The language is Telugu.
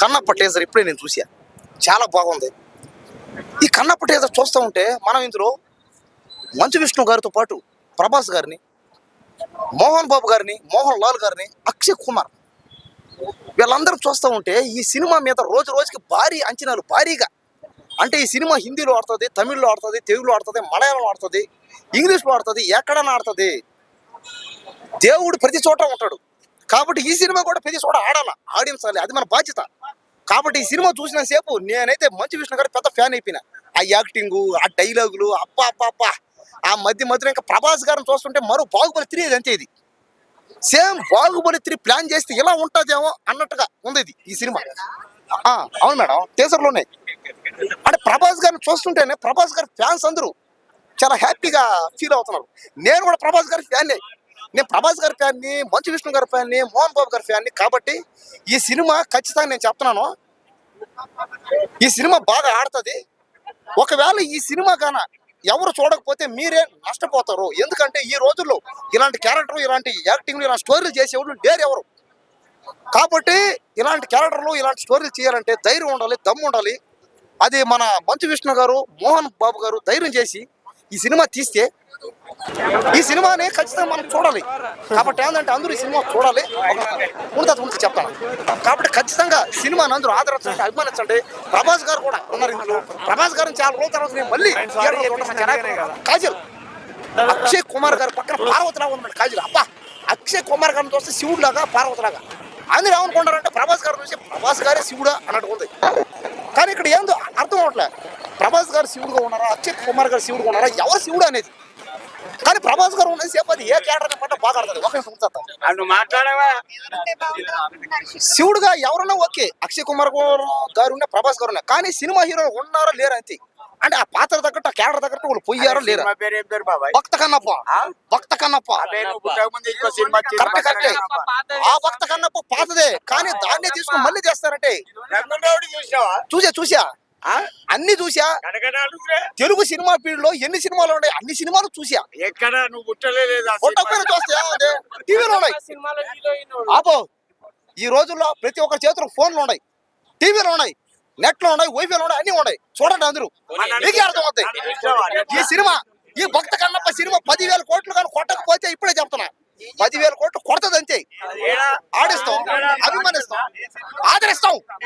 కన్నప్ప టేజర్ ఇప్పుడే నేను చూసా చాలా బాగుంది. ఈ కన్నప్ప టేజర్ చూస్తూ ఉంటే మనం ఇందులో మంచు విష్ణు గారితో పాటు ప్రభాస్ గారిని మోహన్ బాబు గారిని మోహన్ లాల్ గారిని అక్షయ్ కుమార్ వీళ్ళందరూ చూస్తూ ఉంటే ఈ సినిమా మీద రోజు రోజుకి భారీ అంచనాలు భారీగా. అంటే ఈ సినిమా హిందీలో ఆడుతుంది తమిళ్ళో ఆడుతుంది తెలుగులో ఆడుతుంది మలయాళంలో ఆడుతుంది ఇంగ్లీష్లో ఆడుతుంది ఎక్కడైనా ఆడుతుంది. దేవుడు ప్రతి చోట ఉంటాడు. కాబట్టి ఈ సినిమా కూడా ప్రతి చోట ఆడాల? ఆడించాలి. అది మన బాధ్యత. కాబట్టి ఈ సినిమా చూసిన సేపు నేనైతే మంచి విష్ణు గారు పెద్ద ఫ్యాన్ అయిపోయినా. ఆ యాక్టింగ్ ఆ డైలాగులు అప్ప అప్ప అప్ప ఆ మధ్య మధ్యలో ఇంకా ప్రభాస్ గారిని చూస్తుంటే మరో బాహుబలి త్రీ అంతే ఇది. సేమ్ బాహుబలి త్రీ ప్లాన్ చేస్తే ఇలా ఉంటుందేమో అన్నట్టుగా ఉంది ఇది ఈ సినిమా. అవును మేడం టీజర్లోనే. అంటే ప్రభాస్ గారిని చూస్తుంటేనే ప్రభాస్ గారి ఫ్యాన్స్ అందరూ చాలా హ్యాపీగా ఫీల్ అవుతున్నారు. నేను కూడా ప్రభాస్ గారి ఫ్యాన్నే నేను ప్రభాస్ గారి ఫ్యాన్ని మంచు విష్ణు గారి ఫ్యాన్ని మోహన్ బాబు గారి ఫ్యాన్ని కాబట్టి ఈ సినిమా ఖచ్చితంగా నేను చెప్తున్నాను. ఈ సినిమా బాగా ఆడుతుంది. ఒకవేళ ఈ సినిమా గాన ఎవరు చూడకపోతే మీరే నష్టపోతారు. ఎందుకంటే ఈ రోజుల్లో ఇలాంటి క్యారెక్టర్ ఇలాంటి యాక్టింగ్ ఇలాంటి స్టోరీలు చేసేవాళ్ళు డేర్ ఎవరు. కాబట్టి ఇలాంటి క్యారెక్టర్లు ఇలాంటి స్టోరీలు చేయాలంటే ధైర్యం ఉండాలి దమ్ము ఉండాలి. అది మన మంచు విష్ణు గారు మోహన్ బాబు గారు ధైర్యం చేసి ఈ సినిమా తీస్తే ఈ సినిమాని ఖచ్చితంగా మనం చూడాలి. కాబట్టి ఏంటంటే అందరూ ఈ సినిమా చూడాలి. ఉన్నత ఉన్నత చెప్తాను. కాబట్టి ఖచ్చితంగా సినిమాని అందరూ ఆదరించండి అభిమానించండి. ప్రభాస్ గారు కూడా ఉన్నారు ఇందులో. ప్రభాస్ గారిని చాలా రోజుల తర్వాత నేను మళ్ళీ కాజల్ అక్షయ్ కుమార్ గారు పక్కన పార్వతిలాగా ఉన్నాడు కాజల్. అబ్బా అక్షయ్ కుమార్ గారిని చూస్తే శివుడు లాగా పార్వతిలాగా. అందరూ ఏమనుకుంటారంటే ప్రభాస్ గారు చూసి ప్రభాస్ గారే శివుడా అన్నట్టు ఉంది. కానీ ఇక్కడ ఏందో అర్థం అవట్లే ప్రభాస్ గారు శివుడుగా ఉన్నారా? అక్షయ్ కుమార్ గారు శివుడుగా ఉన్నారా? ఎవరు శివుడు అనేది? కానీ ప్రభాస్ గారు ఉన్నది సేపు అది ఏ క్యారెక్టర్ పట్ల బాగా ఆడుతుంది. ఒక శివుడుగా ఎవరన్నా ఓకే అక్షయ్ కుమార్ గారు ఉన్న ప్రభాస్ గారు ఉన్నా కానీ సినిమా హీరోలు ఉన్నారా లేరా అంతే. అంటే ఆ పాత్ర తగ్గట్టు ఆ క్యారెక్టర్ తగ్గట్టు వాళ్ళు పోయారా లేరా? భక్త కన్నప్ప భక్త కన్నప్ప. Correct correct. ఆ భక్త కన్నప్ప పాతదే కానీ దాన్నే తీసుకుని మళ్ళీ చేస్తారంటే. చూసా చూసా? అన్ని చూసా. తెలుగు సినిమా ఫీల్డ్లో ఎన్ని సినిమాలు ఉన్నాయి? అన్ని సినిమాలు చూసా ఎక్కడ నువ్వు పుట్టలేదు. చూస్తే టీవీలో ఉన్నాయి. ఆపో ఈ రోజుల్లో ప్రతి ఒక్కరి చేతులు ఫోన్లు ఉన్నాయి. టీవీలో ఉన్నాయి. నెట్లో ఉన్నాయి. వైఫైలో ఉన్నాయి. అన్ని ఉన్నాయి. చూడండి అందరూ. మీకే అర్థం అవుతాయి? ఈ సినిమా ఈ భక్త కన్నప్ప సినిమా పదివేల కోట్లు కానీ కొట్టకపోతే ఇప్పుడే చెప్తున్నా. పదివేల కోట్లు కొడతది అంతే ఏడా? ఆడిస్తాం. అభిమానిస్తాం. ఆదరిస్తాం.